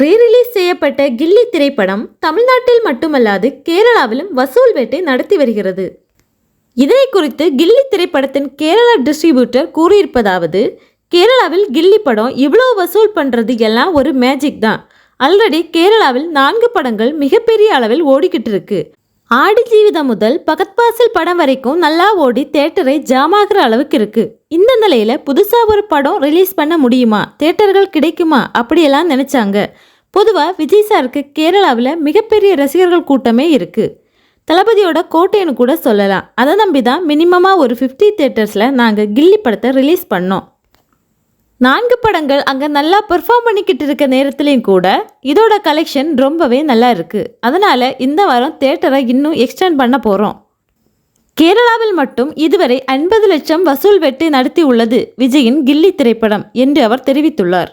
Rerelease செய்யப்பட்ட கில்லி திரைப்படம் தமிழ்நாட்டில் மட்டுமல்லாது கேரளாவிலும் வசூல் வேட்டை நடத்தி வருகிறது. இதனை குறித்து கில்லி திரைப்படத்தின் கேரளா டிஸ்ட்ரிபியூட்டர் கூறியிருப்பதாவது கேரளாவில் கில்லி படம் இவ்வளோ வசூல் பண்ணுறது எல்லாம் ஒரு மேஜிக் தான். ஆல்ரெடி கேரளாவில் நான்கு படங்கள் மிகப்பெரிய அளவில் ஓடிக்கிட்டு இருக்கு. ஆடி ஜீவிதம் முதல் பகத்பாசல் படம் வரைக்கும் நல்லா ஓடி தேட்டரை ஜாமாகிற அளவுக்கு இருக்கு. இந்த நிலையில புதுசா ஒரு படம் ரிலீஸ் பண்ண முடியுமா? தேட்டர்கள் கிடைக்குமா? அப்படியெல்லாம் நினைச்சாங்க. பொதுவா விஜய் சாருக்கு கேரளாவில் மிகப்பெரிய ரசிகர்கள் கூட்டமே இருக்கு. தளபதியோட கோட்டைன்னு கூட சொல்லலாம். அதை நம்பி தான் மினிமமாக ஒரு ஃபிஃப்டி தேட்டர்ஸில் நாங்கள் கில்லி படத்தை ரிலீஸ் பண்ணோம். நான்கு படங்கள் அங்கே நல்லா பெர்ஃபார்ம் பண்ணிக்கிட்டு இருக்க நேரத்துலையும் கூட இதோட கலெக்ஷன் ரொம்பவே நல்லா இருக்குது அதனால் இந்த வாரம் தேட்டரை இன்னும் எக்ஸ்டெண்ட் பண்ண போகிறோம் கேரளாவில் மட்டும் இதுவரை ஐம்பது லட்சம் வசூல் வெட்டு நடத்தி உள்ளது விஜயின் கில்லி திரைப்படம் என்று அவர் தெரிவித்துள்ளார்.